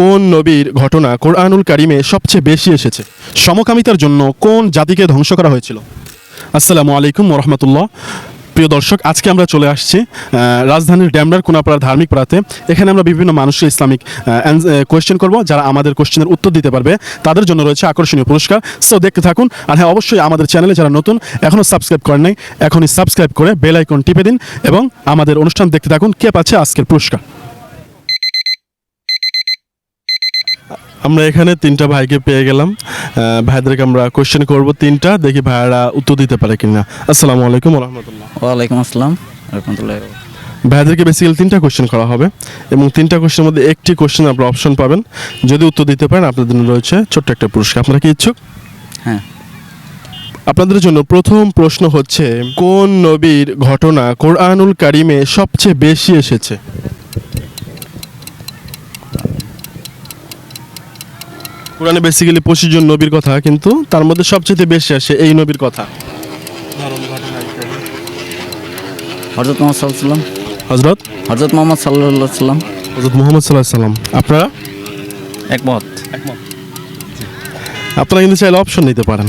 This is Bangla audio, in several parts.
কোন নবীর ঘটনা কোরআনুল কারিমে সবচেয়ে বেশি এসেছে? সমকামিতার জন্য কোন জাতিকে ধ্বংস করা হয়েছিল? আসসালামু আলাইকুম রহমতুল্লাহ। প্রিয় দর্শক, আজকে আমরা চলে আসছি রাজধানীর ড্যামরার কোনাপাড়া ধার্মিক পাড়াতে। এখানে আমরা বিভিন্ন মানুষের ইসলামিক কোয়েশ্চেন করব, যারা আমাদের কোশ্চেনের উত্তর দিতে পারবে। তাদের জন্য রয়েছে আকর্ষণীয় পুরস্কার। সো দেখতে থাকুন। আর হ্যাঁ অবশ্যই আমাদের চ্যানেলে যারা নতুন এখনও সাবস্ক্রাইব করেন নাই, এখনই সাবস্ক্রাইব করে বেল আইকন টিপে দিন এবং আমাদের অনুষ্ঠান দেখতে থাকুন, কে পাচ্ছে আজকের পুরস্কার। আমরা এখানে তিনটা ভাইকে পেয়ে গেলাম। ভাইদেরকে আমরা কোয়েশ্চেন করব তিনটা দেখি ভাইয়ারা উত্তর দিতে পারে কিনা। আসসালামু আলাইকুম রহমতুল্লাহ ওয়ালাইকুম আসসালাম। রহমতুল্লাহ ভাইদেরকে বেসিক্যালি তিনটা কোশ্চেন করা হবে এবং তিনটা কোশ্চেনের মধ্যে একটি কোশ্চেন আপনারা অপশন পাবেন। যদি উত্তর দিতে পারেন আপনাদের জন্য রয়েছে ছোট্ট একটা পুরস্কার। আপনারা কি ইচ্ছুক? হ্যাঁ। আপনাদের জন্য প্রথম প্রশ্ন হচ্ছে কোন নবীর ঘটনা কোরআনুল কারিমে সবচেয়ে বেশি এসেছে? কোরআনে বেসিক্যালি পঁচিশ জন নবীর কথা কিন্তু তার মধ্যে সবচেয়ে বেশি আসে এই নবীর কথা। হজরত মোহাম্মদ সাল্লাম হজরত হজরত মোহাম্মদ সাল্লাহ সাল্লাম হজরত মোহাম্মদ সাল্লাহ সাল্লাম আপনারা? একমত। আপনারা কিন্তু চাইলে অপশন নিতে পারেন।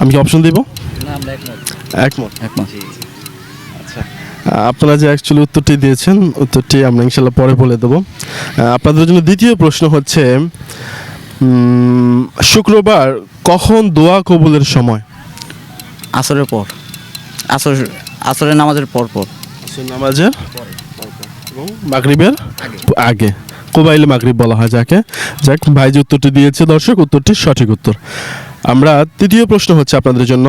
আমি কি অপশন দিব? না আমরা একমত। একমত। একমত। আপনারা যে অ্যাকচুয়ালি উত্তরটি দিয়েছেন উত্তরটি আমরা ইনশাল্লাহ পরে বলে দেবো। আপনাদের জন্য দ্বিতীয় প্রশ্ন হচ্ছে শুক্রবার কখন দোয়া কবুলের সময়? আসরের পর। আসর আসরের নামাজের পর পর। নামাজের এবং মাগরিবের আগে। কোবাইল মাগরিব বলা হয় যাকে। যাক ভাই যে উত্তরটি দিয়েছে দর্শক উত্তরটি সঠিক উত্তর। আমরা তৃতীয় প্রশ্ন হচ্ছে আপনাদের জন্য।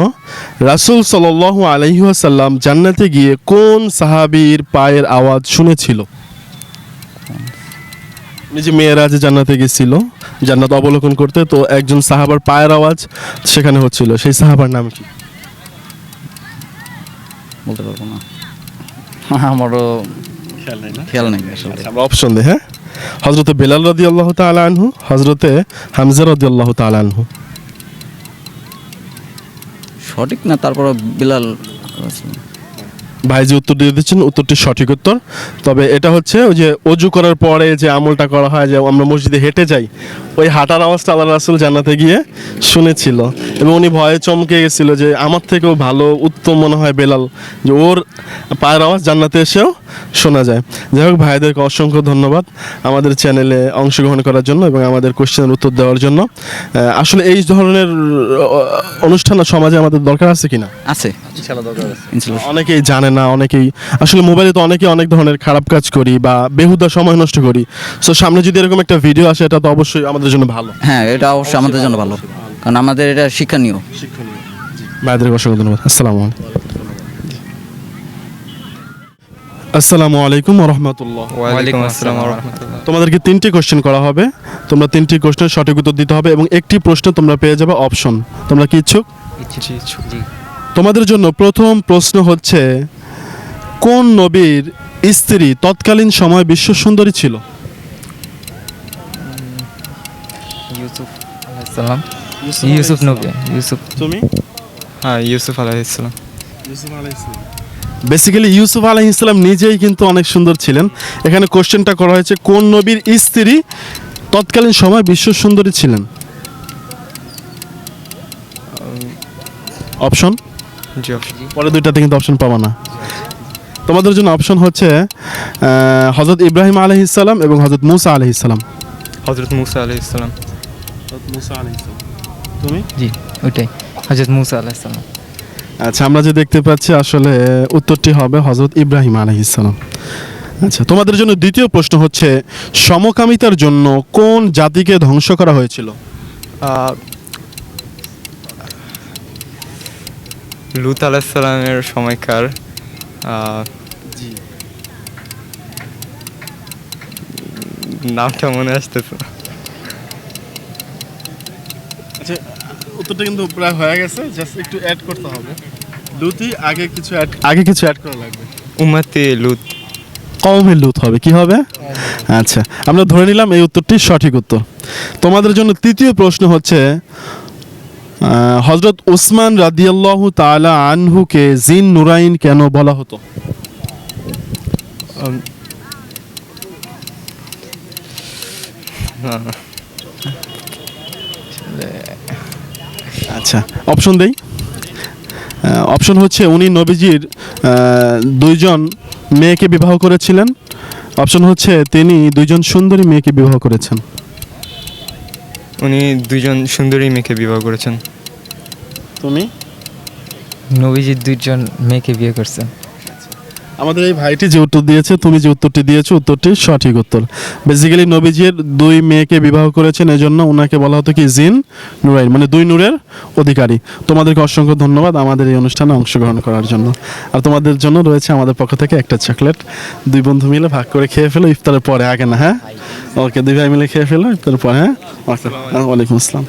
রাসূল সাল্লাল্লাহু আলাইহি ওয়াসাল্লাম জান্নাতে গিয়ে কোন সাহাবীর পায়ের আওয়াজ শুনেছিল? নিজে মেয়েরা যে জান্নাতে গেছিল জান্নাত অবলোকন করতে তো একজন সাহাবার পায়ের আওয়াজ সেখানে হচ্ছিল। সেই সাহাবার নাম কি? বলতে পারব না। আমারও খেয়াল নেই আসলে। আমরা অপশন দিই হ্যাঁ? হজরতে বেলাল রদি আল্লাহ তালা আনহু হজরতে হামজা রদি আল্লাহ তালা আনহু। সঠিক না তারপর বিলাল ভাই যে উত্তর দিয়ে দিচ্ছেন উত্তরটি সঠিক উত্তর। তবে এটা হচ্ছে ওই যে অজু করার পরে যে আমলটা করা হয় যে আমরা মসজিদে হেঁটে যাই ওই হাঁটার আওয়াজটা আল্লাহ রাসুল জান্নাতে গিয়ে শুনেছিল। এবং উনি ভয়ে চমকে গেছিল যে আমার থেকেও ভালো উত্তম মনে হয় বেলাল। যে ওর পায়ের আওয়াজ জান্নাতে এসেও শোনা যায়। যাই হোক ভাইদেরকে অসংখ্য ধন্যবাদ আমাদের চ্যানেলে অংশগ্রহণ করার জন্য এবং আমাদের কোশ্চেনের উত্তর দেওয়ার জন্য। আসলে এই ধরনের অনুষ্ঠান সমাজে আমাদের দরকার আছে কিনা? আছে। অনেকেই অনেকেই জানে না অনেকেই আসলে মোবাইলে তো অনেকেই অনেক ধরনের খারাপ কাজ করি বা বেহুদা সময় নষ্ট করি। সো সামনে যদি এরকম একটা ভিডিও আসে এটা তো অবশ্যই আমাদের জন্য ভালো। হ্যাঁ এটা অবশ্যই আমাদের জন্য ভালো। কারণ আমাদের এটা শিক্ষণীয়। ভাইদেরকে অসংখ্য ধন্যবাদ। আসসালামু আলাইকুম। আসসালামু আলাইকুম রহমতুল্লাহ। ওয়ালাইকুম আসসালাম রহমতুল্লাহ। তোমাদেরকে তিনটি কোশ্চেন করা হবে। তোমরা তিনটি কোশ্চেনের সঠিক উত্তর দিতে হবে এবং একটি প্রশ্ন তোমরা পেয়ে যাবে অপশন তোমরা কি ইচ্ছুক? তোমাদের জন্য প্রথম প্রশ্ন হচ্ছে কোন নবীর স্ত্রী তৎকালীন সময় বিশ্ব সুন্দরী ছিল? ইউসুফ আলাইসালাম ইউসুফ নবী ইউসুফ। তুমি? হ্যাঁ ইউসুফ আলাইসালাম বেসিক্যালি ইউসুফ আলহ ইসলাম নিজেই কিন্তু অনেক সুন্দর ছিলেন। এখানে কোশ্চেনটা করা হয়েছে কোন নবীর স্ত্রী তৎকালীন সময় বিশ্ব সুন্দরী ছিলেন? অপশন পরে দুইটাতে কিন্তু অপশন পাবো না। তোমাদের জন্য অপশন হচ্ছে হজরত ইব্রাহিম আলহ ইসলাম এবং হজরত মুসা আলহ ইসলাম হজরত মুসা আলাইসালাম মুসা আলহ ইসলাম তুমি? জি ওইটাই। হজরত মুসা আলাইসালাম আচ্ছা আমরা যে দেখতে পাচ্ছি আসলে উত্তরটি হবে হজরত ইব্রাহিম আলহিসাল্লাম আচ্ছা তোমাদের জন্য দ্বিতীয় প্রশ্ন হচ্ছে সমকামিতার জন্য কোন জাতিকে ধ্বংস করা হয়েছিল? লুত আলাইসালামের সময়কার আহ, নামটা মনে আসতেছে আচ্ছা উত্তরটা কিন্তু প্রায় হয়ে গেছে জাস্ট একটু অ্যাড করতে হবে। লুতি আগে কিছু অ্যাড আগে কিছু অ্যাড করা লাগবে। উম্মাতে লুত। কওমের লুত হবে কি হবে? আচ্ছা আমরা ধরে নিলাম এই উত্তরটি সঠিক উত্তর। তোমাদের জন্য তৃতীয় প্রশ্ন হচ্ছে হজরত ওসমান রাদিয়াল্লাহু তালা আনহুকে জিন নুরাইন কেন বলা হতো? আচ্ছা অপশন দেই। অপশন হচ্ছে উনি নবীজির দুইজন মেয়েকে বিবাহ করেছিলেন। অপশন হচ্ছে তিনি দুইজন সুন্দরী মেয়েকে বিবাহ করেছেন। উনি দুইজন সুন্দরী মেয়েকে বিবাহ করেছেন। তুমি? নবীজি দুইজন মেয়েকে বিয়ে করছেন। আমাদের এই ভাইটি যে উত্তর দিয়েছে তুমি যে উত্তরটি দিয়েছ উত্তরটি সঠিক উত্তর। বেসিক্যালি নবীজির দুই মেয়েকে বিবাহ করেছেন এজন্য ওনাকে বলা হতো কি জিন নুরাইন মানে দুই নূরের অধিকারী। তোমাদেরকে অসংখ্য ধন্যবাদ আমাদের এই অনুষ্ঠানে অংশগ্রহণ করার জন্য। আর তোমাদের জন্য রয়েছে আমাদের পক্ষ থেকে একটা চকলেট। দুই বন্ধু মিলে ভাগ করে খেয়ে ফেলো ইফতারের পরে আগে না হ্যাঁ? ওকে দুই ভাই মিলে খেয়ে ফেলো ইফতারের পরে হ্যাঁ? ওয়ালাইকুম আসসালাম।